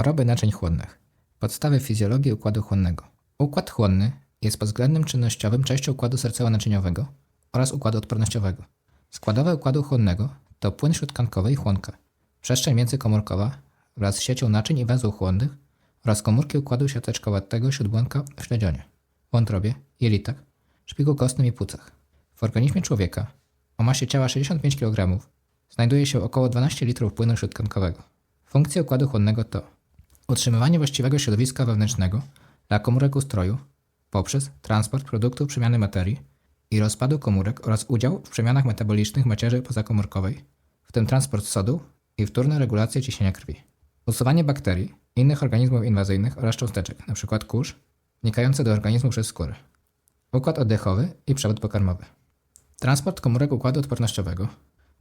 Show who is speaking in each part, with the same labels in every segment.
Speaker 1: Choroby naczyń chłonnych. Podstawy fizjologii układu chłonnego. Układ chłonny jest pod względem czynnościowym częścią układu sercowo-naczyniowego oraz układu odpornościowego. Składowe układu chłonnego to płyn śródtkankowy i chłonka, przestrzeń międzykomórkowa wraz z siecią naczyń i węzłów chłonnych oraz komórki układu siateczkowatego śródbłonka w śledzionie, wątrobie, jelitach, szpiku kostnym i płucach. W organizmie człowieka o masie ciała 65 kg znajduje się około 12 litrów płynu śródtkankowego. Funkcje układu chłonnego to utrzymywanie właściwego środowiska wewnętrznego dla komórek ustroju poprzez transport produktów przemiany materii i rozpadu komórek oraz udział w przemianach metabolicznych macierzy pozakomórkowej, w tym transport sodu i wtórna regulacja ciśnienia krwi. Usuwanie bakterii, innych organizmów inwazyjnych oraz cząsteczek, np. kurz, wnikające do organizmu przez skórę. Układ oddechowy i przewód pokarmowy. Transport komórek układu odpornościowego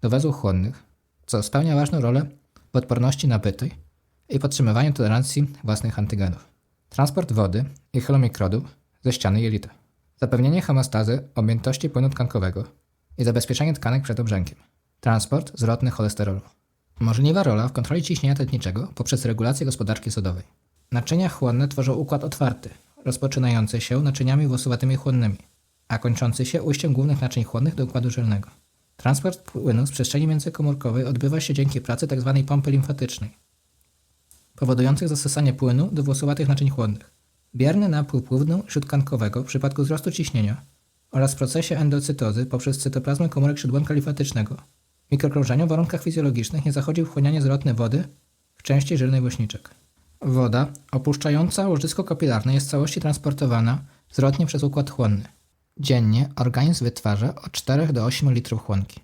Speaker 1: do węzłów chłonnych, co spełnia ważną rolę w odporności nabytej i podtrzymywaniu tolerancji własnych antygenów. Transport wody i chylomikrodu ze ściany jelita. Zapewnienie homeostazy objętości płynu tkankowego i zabezpieczenie tkanek przed obrzękiem. Transport zwrotny cholesterolu. Możliwa rola w kontroli ciśnienia tętniczego poprzez regulację gospodarki sodowej. Naczynia chłonne tworzą układ otwarty, rozpoczynający się naczyniami włosowatymi chłonnymi, a kończący się ujściem głównych naczyń chłonnych do układu żylnego. Transport płynu z przestrzeni międzykomórkowej odbywa się dzięki pracy tzw. pompy limfatycznej, powodujących zasysanie płynu do włosowatych naczyń chłonnych. Bierny napływ płynu śródtkankowego w przypadku wzrostu ciśnienia oraz w procesie endocytozy poprzez cytoplazmę komórek śródłąka limfatycznego. W mikrokrążeniu w warunkach fizjologicznych nie zachodzi wchłanianie zwrotne wody w części żylnej łyżniczek. Woda opuszczająca łożysko kapilarne jest w całości transportowana zwrotnie przez układ chłonny. Dziennie organizm wytwarza od 4 do 8 litrów chłonki.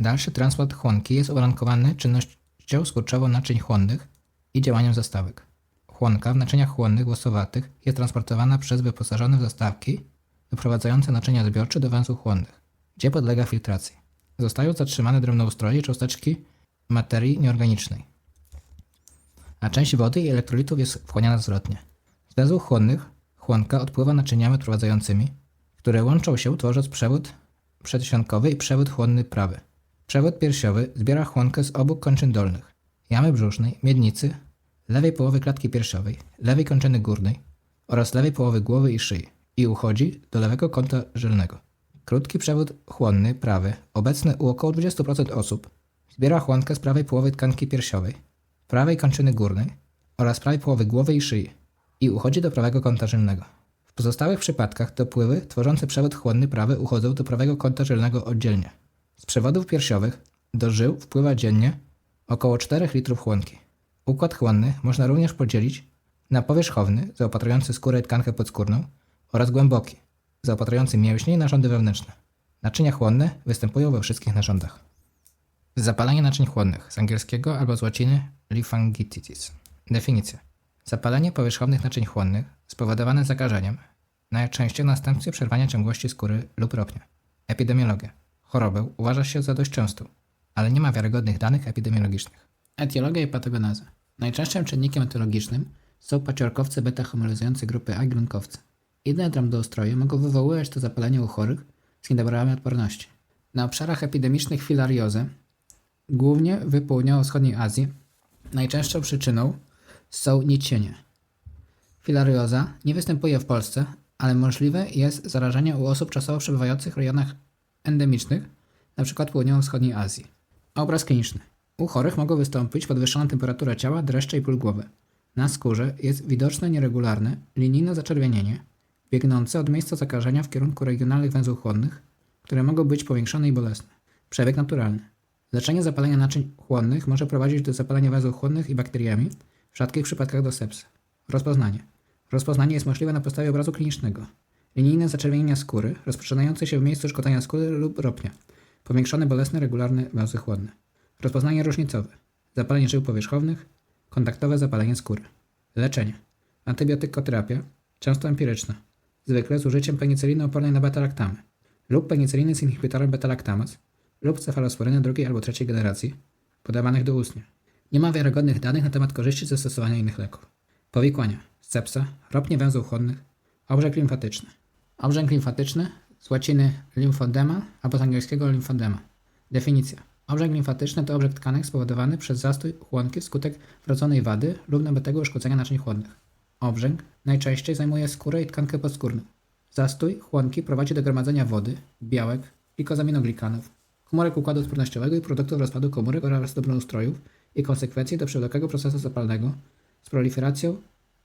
Speaker 1: Dalszy transport chłonki jest uwarunkowany czynnością skurczową naczyń chłonnych i działaniem zastawek. Chłonka w naczyniach chłonnych włosowatych jest transportowana przez wyposażone w zastawki wyprowadzające naczynia zbiorcze do węzłów chłonnych, gdzie podlega filtracji. Zostają zatrzymane drobnoustroje i cząsteczki materii nieorganicznej, a część wody i elektrolitów jest wchłaniana zwrotnie. Z węzłów chłonnych chłonka odpływa naczyniami odprowadzającymi, które łączą się tworząc przewód przedsionkowy i przewód chłonny prawy. Przewód piersiowy zbiera chłonkę z obu kończyn dolnych, jamy brzusznej, miednicy, lewej połowy klatki piersiowej, lewej kończyny górnej oraz lewej połowy głowy i szyi i uchodzi do lewego kąta żylnego. Krótki przewód chłonny prawy, obecny u około 20% osób, zbiera chłonkę z prawej połowy tkanki piersiowej, prawej kończyny górnej oraz prawej połowy głowy i szyi i uchodzi do prawego kąta żylnego. W pozostałych przypadkach dopływy tworzące przewód chłonny prawy uchodzą do prawego kąta żylnego oddzielnie. Z przewodów piersiowych do żył wpływa dziennie około 4 litrów chłonki. Układ chłonny można również podzielić na powierzchowny, zaopatrujący skórę i tkankę podskórną oraz głęboki, zaopatrujący mięśnie i narządy wewnętrzne. Naczynia chłonne występują we wszystkich narządach. Zapalenie naczyń chłonnych z angielskiego albo z łaciny lymphangitis. Definicja. Zapalenie powierzchownych naczyń chłonnych spowodowane zakażeniem, najczęściej następstwie przerwania ciągłości skóry lub ropnia. Epidemiologia. Chorobę uważa się za dość częstą, ale nie ma wiarygodnych danych epidemiologicznych. Etiologia i patogenaza. Najczęstszym czynnikiem etiologicznym są paciorkowce beta-homologujące grupy A i grunkowce. Inne drobnoustroje mogą wywoływać to zapalenie u chorych z niedoborami odporności. Na obszarach epidemicznych filariozę, głównie w południowo-wschodniej Azji, najczęstszą przyczyną są nicienie. Filarioza nie występuje w Polsce, ale możliwe jest zarażenie u osób czasowo przebywających w rejonach endemicznych, np. południowo-wschodniej Azji. Obraz kliniczny. U chorych mogą wystąpić podwyższona temperatura ciała, dreszcze i ból głowy. Na skórze jest widoczne nieregularne, linijne zaczerwienienie, biegnące od miejsca zakażenia w kierunku regionalnych węzłów chłonnych, które mogą być powiększone i bolesne. Przebieg naturalny. Leczenie zapalenia naczyń chłonnych może prowadzić do zapalenia węzłów chłonnych i bakteriami, w rzadkich przypadkach do sepsy. Rozpoznanie. Rozpoznanie jest możliwe na podstawie obrazu klinicznego. Linijne zaczerwienienia skóry, rozpoczynające się w miejscu szkotania skóry lub ropnia. Powiększone bolesne, regularne węzły chłonne. Rozpoznanie różnicowe. Zapalenie żył powierzchownych, kontaktowe zapalenie skóry. Leczenie. Antybiotykoterapia, często empiryczna. Zwykle z użyciem penicyliny opornej na beta-laktamy lub penicyliny z inhibitorem beta-laktamaz lub cefalosforyny drugiej albo trzeciej generacji, podawanych doustnie. Nie ma wiarygodnych danych na temat korzyści zastosowania innych leków. Powikłania. Sepsa, ropnie węzłów chłonnych, obrzęk limfatyczny. Obrzęk limfatyczny z łaciny lymfodema albo z angielskiego lymfodema. Definicja. Obrzęk limfatyczny to obrzęk tkanek spowodowany przez zastój chłonki wskutek wrodzonej wady lub nabytego uszkodzenia naczyń chłonnych. Obrzęk najczęściej zajmuje skórę i tkankę podskórną. Zastój chłonki prowadzi do gromadzenia wody, białek i kozaminoglikanów, komórek układu odpornościowego i produktów rozpadu komórek oraz dobroustrojów i konsekwencji do przewlekłego procesu zapalnego z proliferacją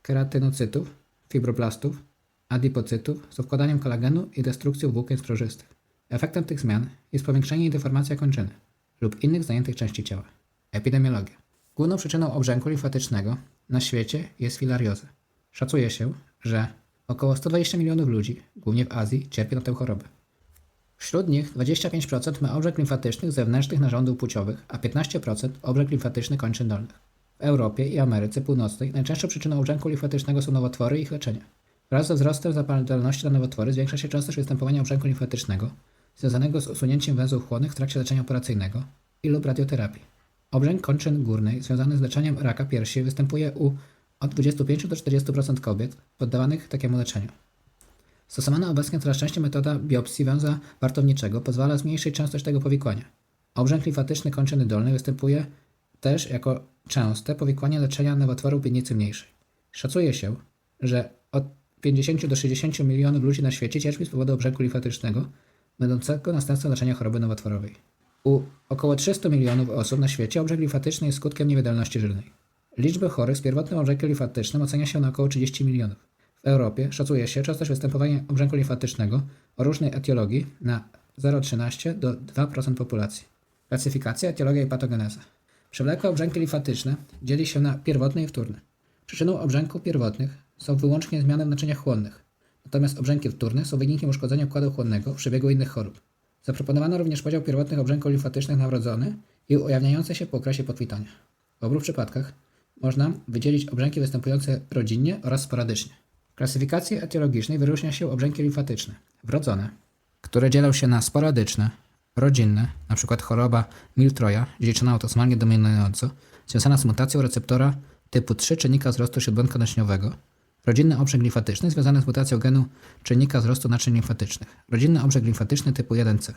Speaker 1: keratynocytów, fibroblastów, adipocytów, z odkładaniem kolagenu i destrukcją włókien skrorzystych. Efektem tych zmian jest powiększenie i deformacja kończyny lub innych zajętych części ciała. Epidemiologia. Główną przyczyną obrzęku limfatycznego na świecie jest filarioza. Szacuje się, że około 120 milionów ludzi, głównie w Azji, cierpi na tę chorobę. Wśród nich 25% ma obrzęk limfatycznych zewnętrznych narządów płciowych, a 15% obrzęk limfatyczny kończyn dolnych. W Europie i Ameryce Północnej najczęstszą przyczyną obrzęku limfatycznego są nowotwory i ich leczenie. Wraz ze wzrostem zapalności na nowotwory zwiększa się częstość występowania obrzęku limfatycznego, związanego z usunięciem węzłów chłonnych w trakcie leczenia operacyjnego i lub radioterapii. Obrzęk kończyn górnej związany z leczeniem raka piersi występuje u od 25 do 40% kobiet poddawanych takiemu leczeniu. Stosowana obecnie coraz częściej metoda biopsji węzła wartowniczego pozwala zmniejszyć częstość tego powikłania. Obrzęk limfatyczny kończyny dolnej występuje też jako częste powikłanie leczenia nowotworów piednicy mniejszej. Szacuje się, że 50 do 60 milionów ludzi na świecie cierpi z powodu obrzęku limfatycznego, będącego następstwem leczenia choroby nowotworowej. U około 300 milionów osób na świecie obrzęk limfatyczny jest skutkiem niewydolności żylnej. Liczbę chorych z pierwotnym obrzękiem limfatycznym ocenia się na około 30 milionów. W Europie szacuje się częstość występowania obrzęku limfatycznego o różnej etiologii na 0,13 do 2% populacji. Klasyfikacja, etiologia i patogeneza. Przewlekłe obrzęki limfatyczne dzieli się na pierwotne i wtórne. Przyczyną obrzęków pierwotnych są wyłącznie zmiany w naczyniach chłonnych, natomiast obrzęki wtórne są wynikiem uszkodzenia układu chłonnego w przebiegu innych chorób. Zaproponowano również podział pierwotnych obrzęków limfatycznych na wrodzone i ujawniające się po okresie potwitania. W obu przypadkach można wydzielić obrzęki występujące rodzinnie oraz sporadycznie. W klasyfikacji etiologicznej wyróżnia się obrzęki limfatyczne, wrodzone, które dzielą się na sporadyczne, rodzinne, np. choroba Miltroja, dziedziczona autosomalnie dominująco, związana z mutacją receptora typu 3 czynnika wzrostu naczyniowego, rodzinny obrzęk limfatyczny związany z mutacją genu czynnika wzrostu naczyń limfatycznych, rodzinny obrzęk limfatyczny typu 1C,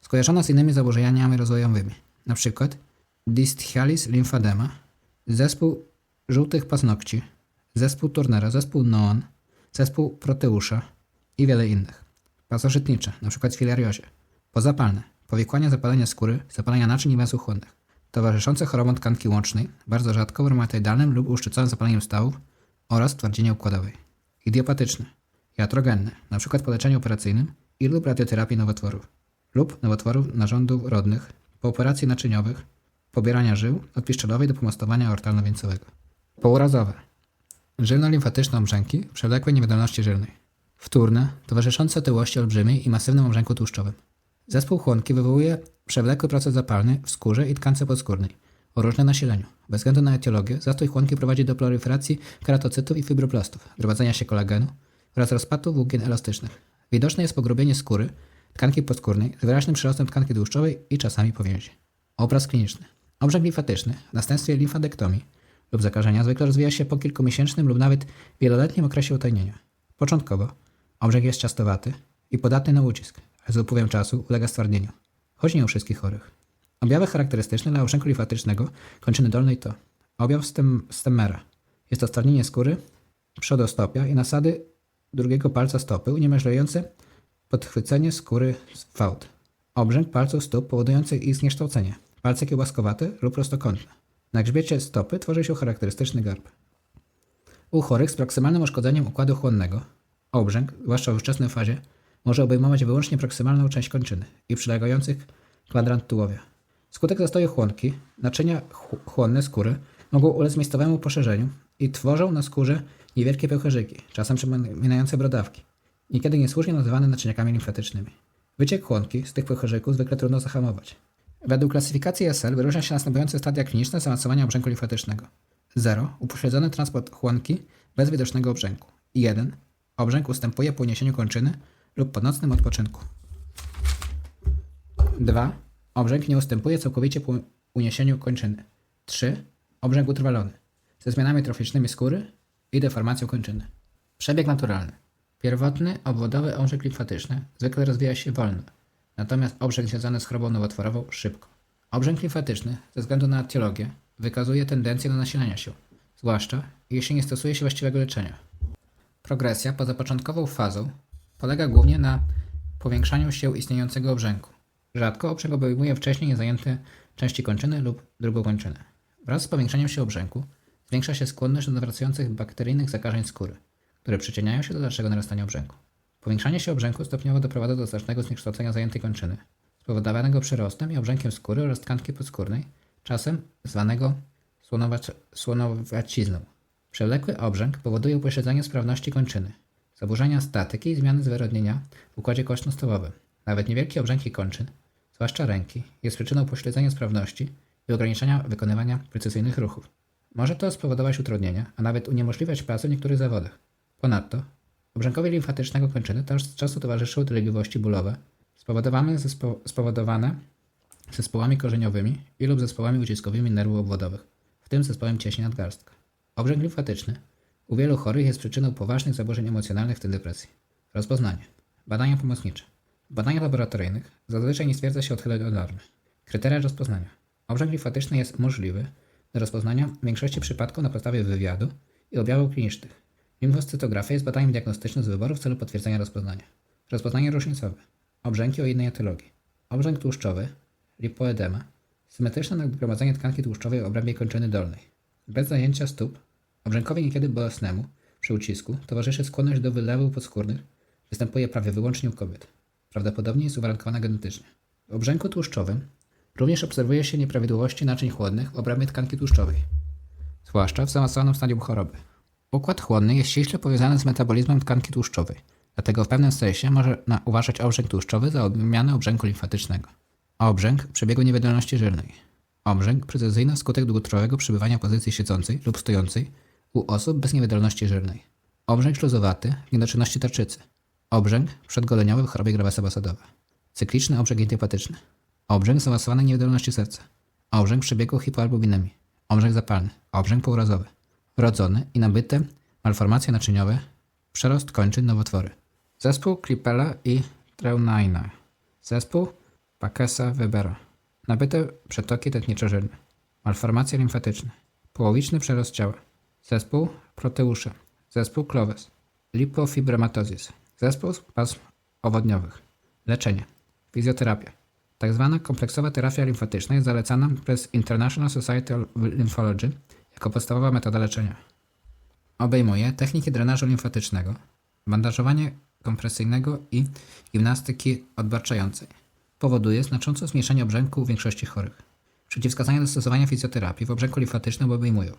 Speaker 1: skojarzona z innymi zaburzeniami rozwojowymi, np. Dystchialis lymphedema, zespół żółtych paznokci, zespół Turnera, zespół Noon, zespół Proteusza i wiele innych. Pasożytnicze, np. filariozie. Pozapalne, powikłania zapalenia skóry, zapalenia naczyń i węzłów chłonnych. Towarzyszące chorobom tkanki łącznej, bardzo rzadko w reumatoidalnym lub uszczyconym zapaleniem stawów oraz twardzinie układowej. Idiopatyczne, iatrogenne, np. po leczeniu operacyjnym i lub radioterapii nowotworów lub nowotworów narządów rodnych, po operacji naczyniowych, pobierania żył od piszczelowej do pomostowania ortalno-wieńcowego. Pourazowe. Żylno-limfatyczne obrzęki przewlekłej niewydolności żylnej. Wtórne, towarzyszące otyłości olbrzymiej i masywnym obrzęku tłuszczowym. Zespół chłonki wywołuje przewlekły proces zapalny w skórze i tkance podskórnej o różnym nasileniu. Bez względu na etiologię, zastój chłonki prowadzi do proliferacji keratocytów i fibroblastów, gromadzenia się kolagenu oraz rozpadu włókien elastycznych. Widoczne jest pogrubienie skóry, tkanki podskórnej z wyraźnym przyrostem tkanki tłuszczowej i czasami powięzi. Obraz kliniczny. Obrzęk limfatyczny w następstwie limfadektomii lub zakażenia zwykle rozwija się po kilkumiesięcznym lub nawet wieloletnim okresie utajnienia. Początkowo obrzęk jest ciastowaty i podatny na ucisk, ale z upływem czasu ulega stwardnieniu. Choć nie u wszystkich chorych. Objawy charakterystyczne dla obrzęku limfatycznego kończyny dolnej to objaw stem, stemmera. Jest to stwardnienie skóry przodostopia i nasady drugiego palca stopy uniemożliwiające podchwycenie skóry z fałd. Obrzęk palców stóp powodujący ich zniekształcenie. Palce kiełbaskowate lub prostokątne. Na grzbiecie stopy tworzy się charakterystyczny garb. U chorych z proksymalnym uszkodzeniem układu chłonnego obrzęk, zwłaszcza w wczesnej fazie, może obejmować wyłącznie proksymalną część kończyny i przylegających kwadrant tułowia. Skutek zastoju chłonki, naczynia ch- chłonne skóry mogą ulec miejscowemu poszerzeniu i tworzą na skórze niewielkie pęcherzyki, czasem przypominające brodawki, niekiedy niesłusznie nazywane naczyniakami limfatycznymi. Wyciek chłonki z tych pęcherzyków zwykle trudno zahamować. Według klasyfikacji SL wyróżnia się następujące stadia kliniczne zaawansowania obrzęku limfatycznego. 0. Upośledzony transport chłonki bez widocznego obrzęku. 1. Obrzęk ustępuje po uniesieniu kończyny lub po nocnym odpoczynku. 2. Obrzęk nie ustępuje całkowicie po uniesieniu kończyny. 3. Obrzęk utrwalony, ze zmianami troficznymi skóry i deformacją kończyny. Przebieg naturalny. Pierwotny, obwodowy obrzęk limfatyczny zwykle rozwija się wolno, natomiast obrzęk związany z chorobą nowotworową szybko. Obrzęk limfatyczny, ze względu na etiologię, wykazuje tendencję do nasilenia się, zwłaszcza jeśli nie stosuje się właściwego leczenia. Progresja poza początkową fazą polega głównie na powiększaniu się istniejącego obrzęku. Rzadko obrzęk obejmuje wcześniej niezajęte części kończyny lub drugą kończynę. Wraz z powiększaniem się obrzęku zwiększa się skłonność do nawracających bakteryjnych zakażeń skóry, które przyczyniają się do dalszego narastania obrzęku. Powiększanie się obrzęku stopniowo doprowadza do znacznego zniekształcenia zajętej kończyny, spowodowanego przyrostem i obrzękiem skóry oraz tkanki podskórnej, czasem zwanego słonowac- słonowacizną. Przewlekły obrzęk powoduje upośledzenie sprawności kończyny, zaburzenia statyki i zmiany zwyrodnienia w układzie kośno-stawowym. Nawet niewielkie obrzęki kończyn, zwłaszcza ręki, jest przyczyną upośledzenia sprawności i ograniczenia wykonywania precyzyjnych ruchów. Może to spowodować utrudnienia, a nawet uniemożliwiać pracę w niektórych zawodach. Ponadto, obrzękowi limfatycznego kończyny też z czasu towarzyszyły dolegliwości bólowe, spowodowane, zespo- spowodowane zespołami korzeniowymi i lub zespołami uciskowymi nerwów obwodowych, w tym zespołem cieśni nadgarstka. Obrzęk limfatyczny u wielu chorych jest przyczyną poważnych zaburzeń emocjonalnych, w tym depresji. Rozpoznanie. Badania pomocnicze. W badaniach laboratoryjnych zazwyczaj nie stwierdza się odchyleń od normy. Kryteria rozpoznania. Obrzęk limfatyczny jest możliwy do rozpoznania w większości przypadków na podstawie wywiadu i objawów klinicznych. Limfocytografia jest badaniem diagnostycznym z wyboru w celu potwierdzenia rozpoznania. Rozpoznanie różnicowe. Obrzęki o innej etylogii. Obrzęk tłuszczowy, lipoedema, symetryczne nagromadzenie tkanki tłuszczowej w obrębie kończyny dolnej. Bez zajęcia stóp, obrzękowi niekiedy bolesnemu, przy ucisku, towarzyszy skłonność do wylewów podskórnych, występuje prawie wyłącznie u kobiet. Prawdopodobnie jest uwarunkowana genetycznie. W obrzęku tłuszczowym również obserwuje się nieprawidłowości naczyń chłodnych w obrębie tkanki tłuszczowej, zwłaszcza w zaawansowanym stadium choroby. Układ chłonny jest ściśle powiązany z metabolizmem tkanki tłuszczowej, dlatego w pewnym sensie można uważać obrzęk tłuszczowy za odmianę obrzęku limfatycznego. Obrzęk przebiegu niewydolności żylnej. Obrzęk precyzyjny wskutek długotrwałego przebywania pozycji siedzącej lub stojącej u osób bez niewydolności żylnej. Obrzęk śluzowaty w niedoczynności tarczycy. Obrzęk przedgoleniowy w chorobie Gravesa Basadowa. Cykliczny obrzęk idiopatyczny. Obrzęk zaawansowanej niewydolności serca. Obrzęk przebiegu hipoalbuminemii. Obrzęk zapalny. Obrzęk pourazowy. Wrodzone i nabyte malformacje naczyniowe. Przerost kończyn nowotwory. Zespół Klippela i Treunajna. Zespół Pakesa Webera. Nabyte przetoki tętniczo-żylne. Malformacje limfatyczne. Połowiczny przerost ciała. Zespół Proteusza. Zespół Cloves. Lipofibromatosis. Zespół spazm owodniowych. Leczenie. Fizjoterapia. Tak zwana kompleksowa terapia limfatyczna jest zalecana przez International Society of Lymphology jako podstawowa metoda leczenia. Obejmuje techniki drenażu limfatycznego, bandażowanie kompresyjnego i gimnastyki odbarczającej. Powoduje znaczące zmniejszenie obrzęku u większości chorych. Przeciwwskazania do stosowania fizjoterapii w obrzęku limfatycznym obejmują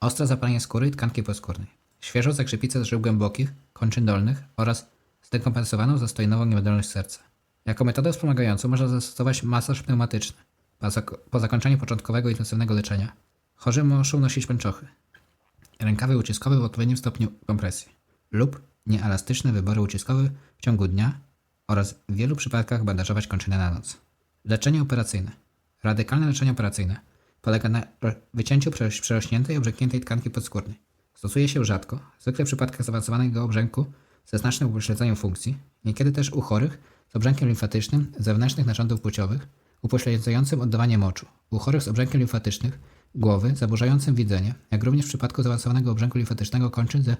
Speaker 1: ostre zapalenie skóry i tkanki podskórnej, świeżo zakrzepice z żył głębokich, kończyn dolnych oraz zdekompensowaną zastojnową niewydolność serca. Jako metodę wspomagającą można zastosować masaż pneumatyczny. Po, zak- po zakończeniu początkowego intensywnego leczenia chorzy muszą nosić pęczochy, rękawy uciskowe w odpowiednim stopniu kompresji lub nieelastyczne wybory uciskowe w ciągu dnia oraz w wielu przypadkach bandażować kończynę na noc. Leczenie operacyjne. Radykalne leczenie operacyjne polega na wycięciu przeroś- przerośniętej obrzękniętej tkanki podskórnej. Stosuje się rzadko, zwykle w przypadkach zaawansowanego obrzęku ze znacznym upośledzeniem funkcji, niekiedy też u chorych z obrzękiem limfatycznym zewnętrznych narządów płciowych, upośledzającym oddawanie moczu, u chorych z obrzękiem limfatycznych głowy, zaburzającym widzenie, jak również w przypadku zaawansowanego obrzęku limfatycznego kończyn ze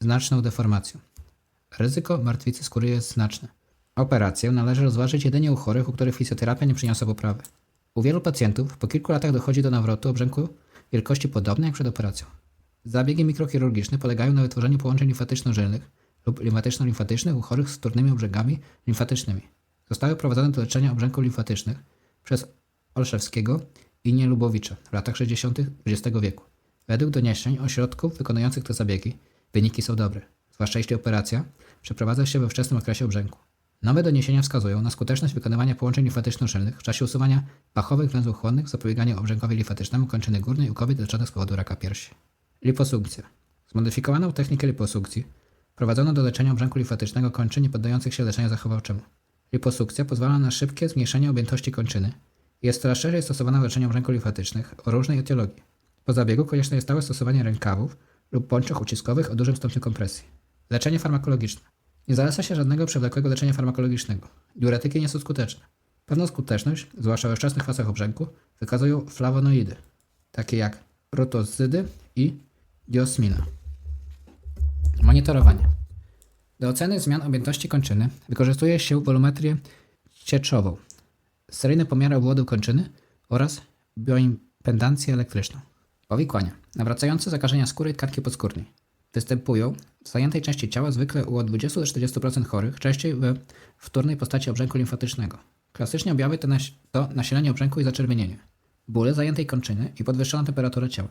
Speaker 1: znaczną deformacją. Ryzyko martwicy skóry jest znaczne. Operację należy rozważyć jedynie u chorych, u których fizjoterapia nie przyniosła poprawy. U wielu pacjentów po kilku latach dochodzi do nawrotu obrzęku wielkości podobnej jak przed operacją. Zabiegi mikrochirurgiczne polegają na wytworzeniu połączeń limfatyczno-żylnych lub limfatyczno-limfatycznych u chorych z trudnymi obrzękami limfatycznymi. Zostały prowadzone do leczenia obrzęków limfatycznych przez Olszewskiego i Nielubowicza w latach 60. XX wieku. Według doniesień ośrodków wykonujących te zabiegi wyniki są dobre, zwłaszcza jeśli operacja przeprowadza się we wczesnym okresie obrzęku. Nowe doniesienia wskazują na skuteczność wykonywania połączeń limfatyczno-żylnych w czasie usuwania pachowych węzłów chłonnych, zapobiegania obrzękowi limfatycznemu kończyny górnej u kobiet leczonych z powodu raka piersi. Liposunkcja. Zmodyfikowaną technikę liposunkcji prowadzono do leczenia obrzęku limfatycznego kończyn nie poddających się leczeniu zachowawczemu. Liposukcja pozwala na szybkie zmniejszenie objętości kończyny i jest coraz szerzej stosowana w leczeniu obrzęków limfatycznych o różnej etiologii. Po zabiegu konieczne jest stałe stosowanie rękawów lub pończoch uciskowych o dużym stopniu kompresji. Leczenie farmakologiczne. Nie zaleca się żadnego przewlekłego leczenia farmakologicznego. Diuretyki nie są skuteczne. Pewną skuteczność, zwłaszcza we wczesnych fazach obrzęku, wykazują flawonoidy, takie jak rutozydy i diosmina. Monitorowanie. Do oceny zmian objętości kończyny wykorzystuje się wolumetrię cieczową, seryjne pomiary obwodu kończyny oraz bioimpedancję elektryczną. Powikłania. Nawracające zakażenia skóry i tkanki podskórnej. Występują w zajętej części ciała zwykle u od 20 do 40% chorych, częściej we wtórnej postaci obrzęku limfatycznego. Klasycznie objawy to, nas- to nasilenie obrzęku i zaczerwienienie, bóle zajętej kończyny i podwyższona temperatura ciała.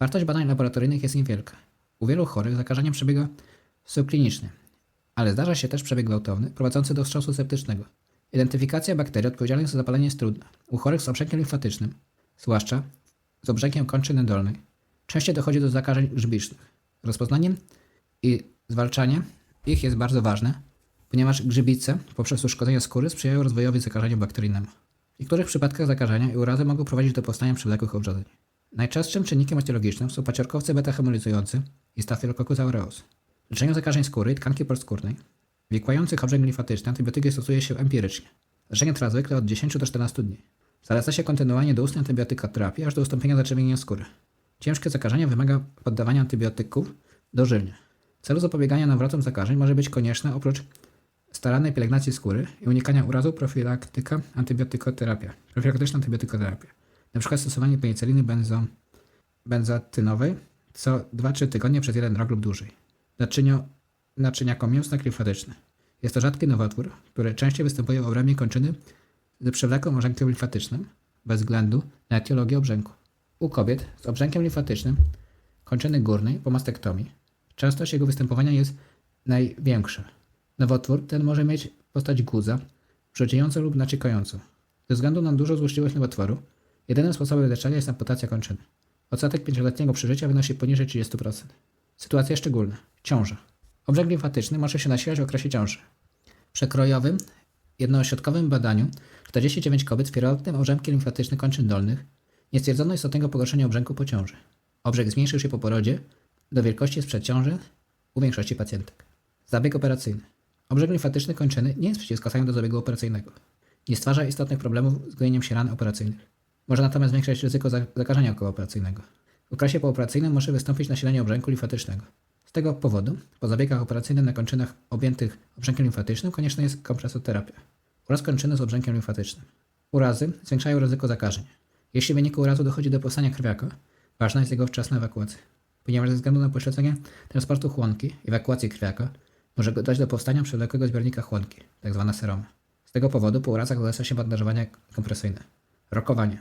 Speaker 1: Wartość badań laboratoryjnych jest niewielka. U wielu chorych zakażenie przebiega subklinicznie, ale zdarza się też przebieg gwałtowny prowadzący do wstrząsu septycznego. Identyfikacja bakterii odpowiedzialnych za zapalenie jest trudna. U chorych z obrzękiem limfatycznym, zwłaszcza z obrzękiem kończyny dolnej, częściej dochodzi do zakażeń grzybicznych. Rozpoznanie i zwalczanie ich jest bardzo ważne, ponieważ grzybice poprzez uszkodzenie skóry sprzyjają rozwojowi zakażeniu bakteryjnemu. W niektórych przypadkach zakażenia i urazy mogą prowadzić do powstania przewlekłych obrządzeń. Najczęstszym czynnikiem etiologicznym są paciorkowce beta-hemolyzujący i Staphylococcus aureus. W leczeniu zakażeń skóry i tkanki podskórnej wikłających obrzęk limfatyczny antybiotyki stosuje się empirycznie. Leczenie trwa zwykle od 10 do 14 dni. Zaleca się kontynuowanie doustnej antybiotykoterapii aż do ustąpienia zaczerwienienia skóry. Ciężkie zakażenie wymaga poddawania antybiotyków dożylnie. W celu zapobiegania nawrotom zakażeń może być konieczna oprócz starannej pielęgnacji skóry i unikania urazów profilaktyka antybiotykoterapia, profilaktyczna antybiotykoterapia. Na przykład stosowanie penicyliny benzo, benzatynowej co 2-3 tygodnie przez jeden rok lub dłużej. Naczynia, naczynia komięsne limfatyczne. Jest to rzadki nowotwór, który częściej występuje w obrębie kończyny z przewlekłym obrzękiem limfatycznym, bez względu na etiologię obrzęku. U kobiet z obrzękiem limfatycznym kończyny górnej po mastektomii częstość jego występowania jest największa. Nowotwór ten może mieć postać guza, przedziejącą lub naciekającą. Ze względu na dużą złośliwość nowotworu, jedynym sposobem leczenia jest amputacja kończyny. Odsetek pięcioletniego przeżycia wynosi poniżej 30%. Sytuacje szczególne. Ciąża. Obrzęk limfatyczny może się nasilać w okresie ciąży. W przekrojowym, jednoośrodkowym badaniu 49 kobiet z pierwotnym obrzękiem limfatycznym kończyn dolnych nie stwierdzono istotnego pogorszenia obrzęku po ciąży. Obrzęk zmniejszył się po porodzie do wielkości sprzed ciąży u większości pacjentek. Zabieg operacyjny. Obrzęk limfatyczny kończyny nie jest przeciwwskazaniem do zabiegu operacyjnego. Nie stwarza istotnych problemów z gojeniem się ran operacyjnych. Może natomiast zwiększać ryzyko za- zakażenia okołooperacyjnego. W okresie pooperacyjnym może wystąpić nasilenie obrzęku limfatycznego. Z tego powodu, po zabiegach operacyjnych na kończynach objętych obrzękiem limfatycznym konieczna jest kompresoterapia oraz kończyny z obrzękiem limfatycznym. Urazy zwiększają ryzyko zakażeń. Jeśli w wyniku urazu dochodzi do powstania krwiaka, ważna jest jego wczesna ewakuacja, ponieważ ze względu na pośledzenie transportu chłonki ewakuacji krwiaka może dojść do powstania przewlekłego zbiornika chłonki, tzw. seromy. Z tego powodu po urazach zaleca się bandażowanie kompresyjne. Rokowanie.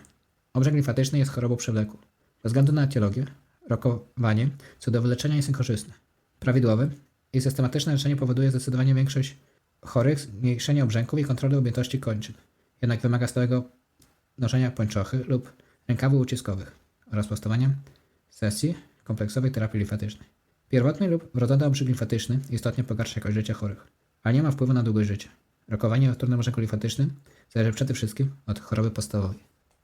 Speaker 1: Obrzęk limfatyczny jest chorobą przewlekłą. Ze względu na etiologię, rokowanie co do wyleczenia jest niekorzystne. Prawidłowe i systematyczne leczenie powoduje zdecydowanie większość chorych zmniejszenie obrzęków i kontroli objętości kończyn. Jednak wymaga stałego noszenia pończochy lub rękawy uciskowych oraz powstawania sesji kompleksowej terapii limfatycznej. Pierwotny lub wrodzony obrzęk limfatyczny istotnie pogarsza jakość życia chorych, ale nie ma wpływu na długość życia. Rokowanie o wtórnym obrzęku limfatycznym zależy przede wszystkim od choroby podstawowej.